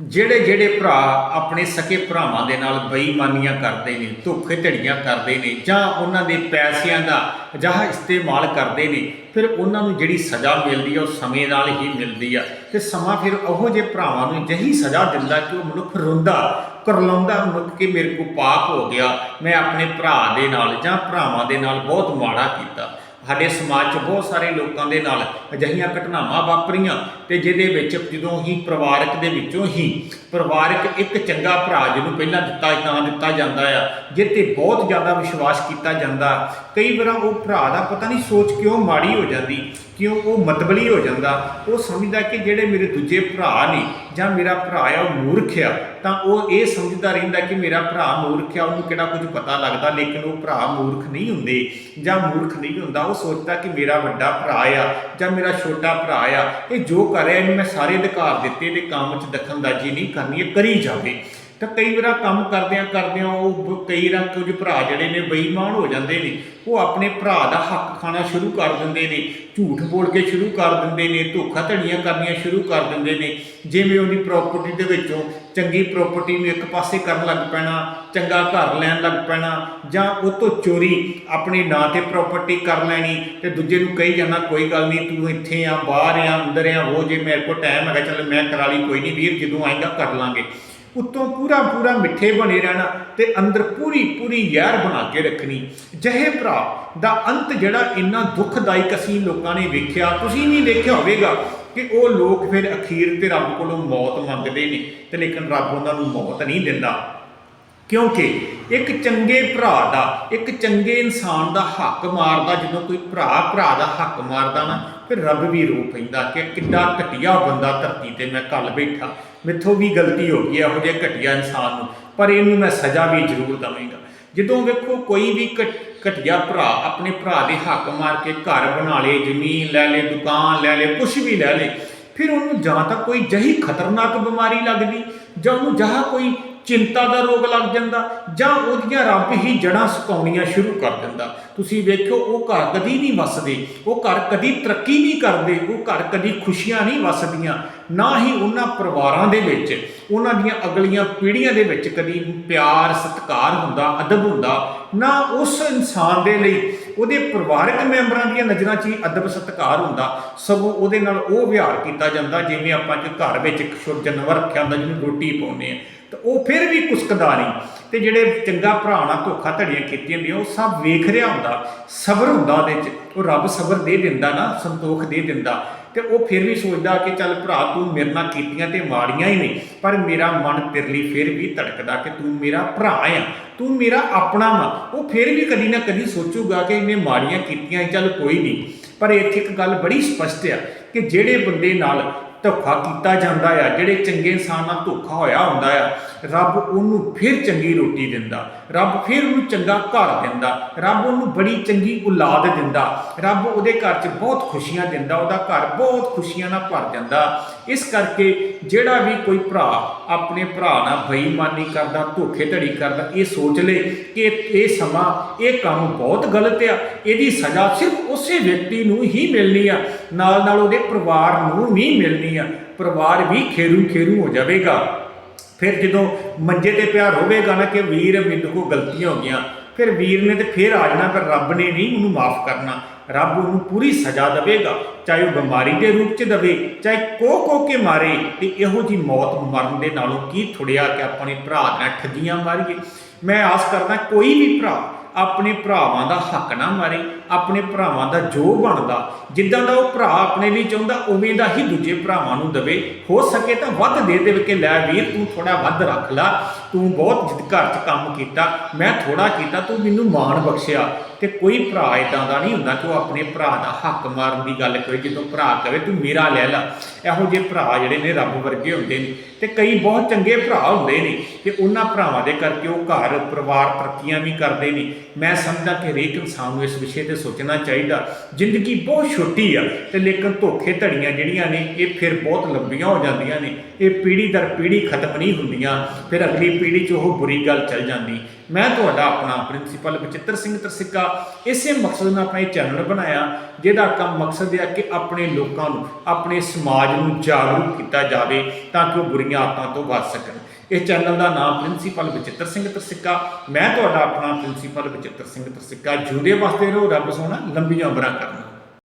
ਜਿਹੜੇ ਜਿਹੜੇ ਭਰਾ ਆਪਣੇ ਸਕੇ ਭਰਾਵਾਂ ਦੇ ਨਾਲ ਬੇਈਮਾਨੀਆਂ ਕਰਦੇ ਨੇ ਧੋਖੇ ਧੜੀਆਂ ਕਰਦੇ ਨੇ, ਜਾਂ ਉਹਨਾਂ ਦੇ ਪੈਸਿਆਂ ਦਾ ਅਜਿਹਾ ਇਸਤੇਮਾਲ ਕਰਦੇ ਨੇ, ਫਿਰ ਉਹਨਾਂ ਨੂੰ ਜਿਹੜੀ ਸਜ਼ਾ ਮਿਲਦੀ ਆ, ਉਹ ਸਮੇਂ ਨਾਲ ਹੀ ਮਿਲਦੀ ਆ। ਤੇ ਸਮਾਂ ਫਿਰ ਉਹੋ ਜਿਹੇ ਭਰਾਵਾਂ ਨੂੰ ਜਹੀ ਸਜ਼ਾ ਦਿੰਦਾ ਕਿ ਉਹ ਮਨੁੱਖ ਰੋਂਦਾ ਕਰਲਾਉਂਦਾ ਮਨੁੱਖ ਕਿ ਮੇਰੇ ਕੋ ਪਾਪ ਹੋ ਗਿਆ, ਮੈਂ ਆਪਣੇ ਭਰਾ ਦੇ ਨਾਲ ਜਾਂ ਭਰਾਵਾਂ ਦੇ ਨਾਲ ਬਹੁਤ ਮਾੜਾ ਕੀਤਾ। ਸਾਡੇ ਸਮਾਜ 'ਚ ਬਹੁਤ ਸਾਰੇ ਲੋਕਾਂ ਦੇ ਨਾਲ ਅਜਿਹੀਆਂ ਘਟਨਾਵਾਂ ਵਾਪਰੀਆਂ ਤੇ ਜਿਹਦੇ ਵਿੱਚ ਜਦੋਂ ਹੀ ਪਰਿਵਾਰਕ ਦੇ ਵਿੱਚੋਂ ਹੀ ਪਰਿਵਾਰਕ ਇੱਕ ਚੰਗਾ ਭਰਾ ਜਿਹਨੂੰ ਪਹਿਲਾਂ ਦਿੱਤਾ ਤਾਂ ਦਿੱਤਾ ਜਾਂਦਾ ਆ, ਜਿਹ ਤੇ ਬਹੁਤ ਜ਼ਿਆਦਾ ਵਿਸ਼ਵਾਸ ਕੀਤਾ ਜਾਂਦਾ। ਕਈ ਵਾਰ ਉਹ ਭਰਾ ਦਾ ਪਤਾ ਨਹੀਂ ਸੋਚ ਕਿਉਂ ਮਾੜੀ ਹੋ ਜਾਂਦੀ, ਕਿਉਂ ਉਹ ਮਤਬਲੀ ਹੋ ਜਾਂਦਾ। ਉਹ ਸਮਝਦਾ ਕਿ ਜਿਹੜੇ ਮੇਰੇ ਦੂਜੇ ਭਰਾ ਨੇ ਜਾਂ ਮੇਰਾ ਭਰਾ ਆ, ਉਹ ਮੂਰਖ ਆ, ਤਾਂ ਉਹ ਇਹ ਸਮਝਦਾ ਰਹਿੰਦਾ ਕਿ ਮੇਰਾ ਭਰਾ ਮੂਰਖ ਆ, ਉਹਨੂੰ ਕਿਹੜਾ ਕੁਝ ਪਤਾ ਲੱਗਦਾ, ਲੇਕਿਨ ਉਹ ਭਰਾ ਮੂਰਖ ਨਹੀਂ ਹੁੰਦੇ ਜਾਂ ਮੂਰਖ ਨਹੀਂ ਹੁੰਦਾ। ਉਹ ਸੋਚਦਾ ਕਿ ਮੇਰਾ ਵੱਡਾ ਭਰਾ ਆ ਜਾਂ ਮੇਰਾ ਛੋਟਾ ਭਰਾ ਆ, ਇਹ ਜੋ ਕਰ ਰਿਹਾ ਇਹਨੂੰ ਮੈਂ ਸਾਰੇ ਅਧਿਕਾਰ ਦਿੱਤੇ ਤੇ ਕੰਮ 'ਚ ਦਖਲਅੰਦਾਜ਼ੀ ਨਹੀਂ ਕਰਨੀ, ਇਹ ਕਰੀ ਜਾਵੇ। ਤਾਂ ਕਈ ਵਾਰ ਕੰਮ ਕਰਦਿਆਂ ਕਰਦਿਆਂ ਉਹ ਕਈ ਰਾਂ ਕੁਝ ਭਰਾ ਜਿਹੜੇ ਨੇ ਬੇਈਮਾਨ ਹੋ ਜਾਂਦੇ ਨੇ, ਉਹ ਆਪਣੇ ਭਰਾ ਦਾ ਹੱਕ ਖਾਣਾ ਸ਼ੁਰੂ ਕਰ ਦਿੰਦੇ ਨੇ, ਝੂਠ ਬੋਲ ਕੇ ਸ਼ੁਰੂ ਕਰ ਦਿੰਦੇ ਨੇ, ਧੋਖਾ ਧੜੀਆਂ ਕਰਨੀਆਂ ਸ਼ੁਰੂ ਕਰ ਦਿੰਦੇ ਨੇ, ਜਿਵੇਂ ਉਹਦੀ ਪ੍ਰਾਪਰਟੀ ਦੇ ਵਿੱਚੋਂ ਚੰਗੀ ਪ੍ਰਾਪਰਟੀ ਨੂੰ ਇੱਕ ਪਾਸੇ ਕਰਨ ਲੱਗ ਪੈਣਾ, ਚੰਗਾ ਘਰ ਲੈਣ ਲੱਗ ਪੈਣਾ, ਜਾਂ ਉਹ ਤੋਂ ਚੋਰੀ ਆਪਣੇ ਨਾਂ ਤੇ ਪ੍ਰਾਪਰਟੀ ਕਰ ਲੈਣੀ ਤੇ ਦੂਜੇ ਨੂੰ ਕਹੀ ਜਾਣਾ ਕੋਈ ਗੱਲ ਨਹੀਂ, ਤੂੰ ਇੱਥੇ ਆ, ਬਾਹਰ ਆ, ਅੰਦਰ ਆ ਉਹ ਜੇ ਮੇਰੇ ਕੋਲ ਟਾਈਮ ਹੈਗਾ, ਚੱਲ ਮੈਂ ਕਰਾ ਲਈ, ਕੋਈ ਨਹੀਂ ਵੀਰ, ਜਦੋਂ ਆਏਗਾ ਕਰ ਲਾਂਗੇ। ਉੱਤੋਂ ਪੂਰਾ ਪੂਰਾ ਮਿੱਠੇ ਬਣੇ ਰਹਿਣਾ ਤੇ ਅੰਦਰ ਪੂਰੀ ਪੂਰੀ ਯਾਰ ਬਣਾ ਕੇ ਰੱਖਣੀ। ਜਹੇ ਭਰਾ, ਦਾ ਅੰਤ ਜਿਹੜਾ ਇੰਨਾ ਦੁਖਦਾਇਕ ਅਸੀਂ ਲੋਕਾਂ ਨੇ ਵੇਖਿਆ, ਤੁਸੀਂ ਨਹੀਂ ਵੇਖਿਆ ਹੋਵੇਗਾ ਕਿ ਉਹ ਲੋਕ ਫਿਰ ਅਖੀਰ ਤੇ ਰੱਬ ਕੋਲੋਂ ਮੌਤ ਮੰਗਦੇ ਨੇ ਤੇ ਲੇਕਿਨ ਰੱਬ ਉਹਨਾਂ ਨੂੰ ਮੌਤ ਨਹੀਂ ਦਿੰਦਾ। ਕਿਉਂਕਿ ਇੱਕ ਚੰਗੇ ਭਰਾ ਦਾ, ਇੱਕ ਚੰਗੇ ਇਨਸਾਨ ਦਾ ਹੱਕ ਮਾਰਦਾ, ਜਦੋਂ ਕੋਈ ਭਰਾ ਭਰਾ ਦਾ ਹੱਕ ਮਾਰਦਾ ਨਾ ਫਿਰ ਰੱਬ ਵੀ ਰੋ ਪੈਂਦਾ ਕਿ ਕਿੱਡਾ ਘਟੀਆ ਬੰਦਾ ਧਰਤੀ ਤੇ ਮੈਂ ਕੱਲ ਬੈਠਾ। ਮੈਥੋਂ ਵੀ ਗਲਤੀ ਹੋ ਗਈ ਇਹੋ ਜਿਹੇ ਘਟੀਆ ਇਨਸਾਨ ਨੂੰ, ਪਰ ਇਹਨੂੰ ਮੈਂ ਸਜ਼ਾ ਵੀ ਜ਼ਰੂਰ ਦਵਾਂਗਾ। ਜਦੋਂ ਵੇਖੋ ਕੋਈ ਵੀ ਘਟ- ਘਟੀਆ ਭਰਾ ਆਪਣੇ ਭਰਾ ਦੇ ਹੱਕ ਮਾਰ ਕੇ ਘਰ ਬਣਾ ਲੇ, ਜ਼ਮੀਨ ਲੈ ਲੇ, ਦੁਕਾਨ ਲੈ ਲੇ ਕੁਝ ਵੀ ਲੈ ਲੇ, ਫਿਰ ਉਹਨੂੰ ਜਾਂ ਤਾਂ ਕੋਈ ਜਹੀ ਖਤਰਨਾਕ ਬਿਮਾਰੀ ਲੱਗਦੀ ਜਾਂ ਉਹਨੂੰ ਜਹਾ ਕੋਈ ਚਿੰਤਾ ਦਾ ਰੋਗ ਲੱਗ ਜਾਂਦਾ, ਜਾਂ ਉਹਦੀਆਂ ਰੱਬ ਹੀ ਜੜਾਂ ਸੁਕਾਉਣੀਆਂ ਸ਼ੁਰੂ ਕਰ ਦਿੰਦਾ। ਤੁਸੀਂ ਵੇਖਿਓ, ਉਹ ਘਰ ਕਦੀ ਨਹੀਂ ਵਸਦੇ, ਉਹ ਘਰ ਕਦੀ ਤਰੱਕੀ ਨਹੀਂ ਕਰਦੇ, ਉਹ ਘਰ ਕਦੀ ਖੁਸ਼ੀਆਂ ਨਹੀਂ ਵਸਦੀਆਂ, ਨਾ ਹੀ ਉਹਨਾਂ ਪਰਿਵਾਰਾਂ ਦੇ ਵਿੱਚ, ਉਹਨਾਂ ਦੀਆਂ ਅਗਲੀਆਂ ਪੀੜ੍ਹੀਆਂ ਦੇ ਵਿੱਚ ਕਦੀ ਪਿਆਰ, ਸਤਿਕਾਰ ਹੁੰਦਾ, ਅਦਬ ਹੁੰਦਾ ਨਾ ਉਸ ਇਨਸਾਨ ਦੇ ਲਈ, ਉਹਦੇ ਪਰਿਵਾਰਕ ਮੈਂਬਰਾਂ ਦੀਆਂ ਨਜ਼ਰਾਂ 'ਚ ਹੀ ਅਦਬ ਸਤਿਕਾਰ ਹੁੰਦਾ, ਸਗੋਂ ਉਹਦੇ ਨਾਲ ਉਹ ਵਿਹਾਰ ਕੀਤਾ ਜਾਂਦਾ, ਜਿਵੇਂ ਆਪਾਂ ਕਿ ਘਰ ਵਿੱਚ ਇੱਕ ਛੋਟਾ ਜਾਨਵਰ ਰੱਖਿਆ ਹੁੰਦਾ, ਜਿਹਨੂੰ ਰੋਟੀ ਪਾਉਂਦੇ ਆ ਤਾਂ ਉਹ ਫਿਰ ਵੀ ਕੁਸਕਦਾ ਨਹੀਂ। ਤੇ ਜਿਹੜੇ ਚੰਗਾ ਭਰਾ ਨਾਲ ਧੋਖਾ ਧੜੀਆਂ ਕੀਤੀਆਂ ਹੁੰਦੀਆਂ, ਉਹ ਸਭ ਵੇਖ ਰਿਹਾ ਹੁੰਦਾ, ਸਬਰ ਹੁੰਦਾ ਉਹਦੇ 'ਚ। ਉਹ ਰੱਬ ਸਬਰ ਦੇ ਦਿੰਦਾ ਨਾ, ਸੰਤੋਖ ਦੇ ਦਿੰਦਾ। ਤੇ ਉਹ ਫਿਰ ਵੀ ਸੋਚਦਾ ਕਿ ਚੱਲ ਭਰਾ, ਤੂੰ ਮੇਰੇ ਨਾਲ ਕੀਤੀਆਂ ਤੇ ਮਾੜੀਆਂ ਹੀ ਨੇ, ਪਰ ਮੇਰਾ ਮਨ ਤੇਰੇ ਲਈ ਫਿਰ ਵੀ ਧੜਕਦਾ ਕਿ ਤੂੰ ਮੇਰਾ ਭਰਾ ਆ, ਤੂੰ ਮੇਰਾ ਆਪਣਾ ਵਾ। ਉਹ ਫਿਰ ਵੀ ਕਦੀ ਨਾ ਕਦੀ ਸੋਚੂਗਾ ਕਿ ਇਹਨੇ ਮਾੜੀਆਂ ਕੀਤੀਆਂ ਚੱਲ ਕੋਈ ਨਹੀਂ। ਪਰ ਇੱਥੇ ਇੱਕ ਗੱਲ ਬੜੀ ਸਪਸ਼ਟ ਆ ਕਿ ਜਿਹੜੇ ਬੰਦੇ ਨਾਲ ਧੋਖਾ ਕੀਤਾ ਜਾਂਦਾ ਆ, ਜਿਹੜੇ ਚੰਗੇ ਇਨਸਾਨ ਨਾਲ ਧੋਖਾ ਹੋਇਆ ਹੁੰਦਾ ਆ, ਰੱਬ ਉਹਨੂੰ ਫਿਰ ਚੰਗੀ ਰੋਟੀ ਦਿੰਦਾ, ਰੱਬ ਫਿਰ ਉਹਨੂੰ ਚੰਗਾ ਘਰ ਦਿੰਦਾ, ਰੱਬ ਉਹਨੂੰ ਬੜੀ ਚੰਗੀ ਔਲਾਦ ਦਿੰਦਾ, ਰੱਬ ਉਹਦੇ ਘਰ 'ਚ ਬਹੁਤ ਖੁਸ਼ੀਆਂ ਦਿੰਦਾ, ਉਹਦਾ ਘਰ ਬਹੁਤ ਖੁਸ਼ੀਆਂ ਨਾਲ ਭਰ ਜਾਂਦਾ ਇਸ ਕਰਕੇ ਜਿਹੜਾ ਵੀ ਕੋਈ ਭਰਾ ਆਪਣੇ ਭਰਾ ਨਾਲ ਬੇਈਮਾਨੀ ਕਰਦਾ, ਧੋਖੇਧੜੀ ਕਰਦਾ, ਇਹ ਸੋਚ ਲੇ ਕਿ ਇਹ ਸਮਾਂ, ਇਹ ਕੰਮ ਬਹੁਤ ਗਲਤ ਆ। ਇਹਦੀ ਸਜ਼ਾ ਸਿਰਫ ਉਸੇ ਵਿਅਕਤੀ ਨੂੰ ਹੀ ਮਿਲਣੀ ਆ। ਨਾਲ ਨਾਲ ਉਹਦੇ ਪਰਿਵਾਰ ਨੂੰ ਵੀ ਮਿਲਣੀ ਆ। ਪਰਿਵਾਰ ਵੀ ਖੇਰੂ ਖੇਰੂ ਹੋ ਜਾਵੇਗਾ। ਫਿਰ ਜਦੋਂ ਮੰਜੇ ਤੇ ਪਿਆ ਹੋਵੇਗਾ ਨਾ ਕਿ ਵੀਰ, ਮੈਨੂੰ ਕੋ ਗਲਤੀਆਂ ਹੋ ਗਈਆਂ। ਫਿਰ ਵੀਰ ਨੇ ਤੇ ਫਿਰ ਆ ਜਾਣਾ, ਪਰ ਰੱਬ ਨੇ ਨਹੀਂ ਉਹਨੂੰ ਮਾਫ ਕਰਨਾ। ਰੱਬ ਉਹਨੂੰ ਪੂਰੀ ਸਜ਼ਾ ਦੇਵੇਗਾ। ਚਾਹੇ ਉਹ ਬਿਮਾਰੀ ਦੇ ਰੂਪ 'ਚ ਦੇਵੇ, ਚਾਹੇ ਕੋ ਕੋ ਕੇ ਮਾਰੇ, ਤੇ ਇਹੋ ਜੀ ਮੌਤ ਮਰਨ ਦੇ ਨਾਲੋਂ ਕੀ ਥੁੜਿਆ ਕਿ ਆਪਣੇ ਭਰਾ ਨਾਲ ਠੱਗੀਆਂ ਮਾਰੀਏ। ਮੈਂ ਆਸ ਕਰਦਾ ਕੋਈ ਵੀ ਭਰਾ ਆਪਣੇ ਭਰਾਵਾਂ ਦਾ ਹੱਕ ਨਾ ਮਾਰੇ, ਆਪਣੇ ਭਰਾਵਾਂ ਦਾ ਜੋ ਬਣਦਾ, ਜਿੱਦਾਂ ਦਾ ਉਹ ਭਰਾ ਆਪਣੇ ਲਈ ਚਾਹੁੰਦਾ, ਉਵੇਂ ਦਾ ਹੀ ਦੂਜੇ ਭਰਾਵਾਂ ਨੂੰ ਦੇਵੇ। ਹੋ ਸਕੇ ਤਾਂ ਵੱਧ ਦੇ ਦੇਵੇ ਕਿ ਲੈ ਵੀਰ, ਤੂੰ ਥੋੜਾ ਵੱਧ ਰੱਖ ਲੈ। ਤੂੰ ਬਹੁਤ ਜਿੱਦ ਘਰ 'ਚ ਕੰਮ ਕੀਤਾ, ਮੈਂ ਥੋੜਾ ਕੀਤਾ, ਤੂੰ ਮੈਨੂੰ ਮਾਣ ਬਖਸ਼ਿਆ। ਤੇ ਕੋਈ ਭਰਾ ਇਦਾਂ ਦਾ ਨਹੀਂ ਹੁੰਦਾ ਕਿ ਉਹ ਆਪਣੇ ਭਰਾ ਦਾ ਹੱਕ ਮਾਰਨ ਦੀ ਗੱਲ ਕਰੇ, ਜਦੋਂ ਭਰਾ ਕਵੇ ਤੂੰ ਮੇਰਾ ਲੈ ਲੈ। ਇਹੋ ਜਿਹੇ ਭਰਾ ਜਿਹੜੇ ਨੇ ਰੱਬ ਵਰਗੇ ਹੁੰਦੇ ਨੇ। ਤੇ ਕਈ ਬਹੁਤ ਚੰਗੇ ਭਰਾ ਹੁੰਦੇ ਨੇ ਤੇ ਉਹਨਾਂ ਭਰਾਵਾਂ ਦੇ ਕਰਕੇ ਉਹ ਘਰ, ਪਰਿਵਾਰ ਤਰੱਕੀਆਂ ਵੀ ਕਰਦੇ ਨੇ। ਮੈਂ ਸਮਝਦਾ ਕਿ ਹਰੇਕ ਇਨਸਾਨ ਨੂੰ ਇਸ ਵਿਸ਼ੇ ਤੇ ਸੋਚਣਾ ਚਾਹੀਦਾ। ਜ਼ਿੰਦਗੀ ਬਹੁਤ ਛੋਟੀ ਆ ਤੇ ਲੇਕਿਨ ਧੋਖੇ ਧੜੀਆਂ ਜਿਹੜੀਆਂ ਨੇ, ਇਹ ਫਿਰ ਬਹੁਤ ਲੰਬੀਆਂ ਹੋ ਜਾਂਦੀਆਂ ਨੇ। ਇਹ ਪੀੜ੍ਹੀ ਦਰ ਪੀੜ੍ਹੀ ਖਤਮ ਨਹੀਂ ਹੁੰਦੀਆਂ। ਫਿਰ ਅਗਲੀ ਪੀੜ੍ਹੀ 'ਚ ਉਹ ਬੁਰੀ ਗੱਲ ਚੱਲ ਜਾਂਦੀ। ਮੈਂ ਤੁਹਾਡਾ ਆਪਣਾ ਪ੍ਰਿੰਸੀਪਲ ਬਚਿੱਤਰ ਸਿੰਘ ਤਰਸਿੱਕਾ, ਇਸੇ ਮਕਸਦ ਨਾਲ ਆਪਣਾ ਇਹ ਚੈਨਲ ਬਣਾਇਆ ਜਿਹਦਾ ਕੰਮ ਮਕਸਦ ਹੈ ਕਿ ਆਪਣੇ ਲੋਕਾਂ ਨੂੰ, ਆਪਣੇ ਸਮਾਜ ਨੂੰ ਜਾਗਰੂਕ ਕੀਤਾ ਜਾਵੇ ਤਾਂ ਕਿ ਉਹ ਬੁਰੀਆਂ ਆਦਤਾਂ ਤੋਂ ਬਚ ਸਕਣ। ਇਸ ਚੈਨਲ ਦਾ ਨਾਮ ਪ੍ਰਿੰਸੀਪਲ ਬਚਿੱਤਰ ਸਿੰਘ ਤਰਸਿੱਕਾ, ਮੈਂ ਤੁਹਾਡਾ ਆਪਣਾ ਪ੍ਰਿੰਸੀਪਲ ਬਚਿੱਤਰ ਸਿੰਘ ਤਰਸਿੱਕਾ ਜੁਦੇ ਵਾਸਤੇ ਰਹੋ, ਰੱਬ ਸੋਹਣਾ, ਲੰਬੀਆਂ ਉਮਰਾਂ ਕਰਨਾ।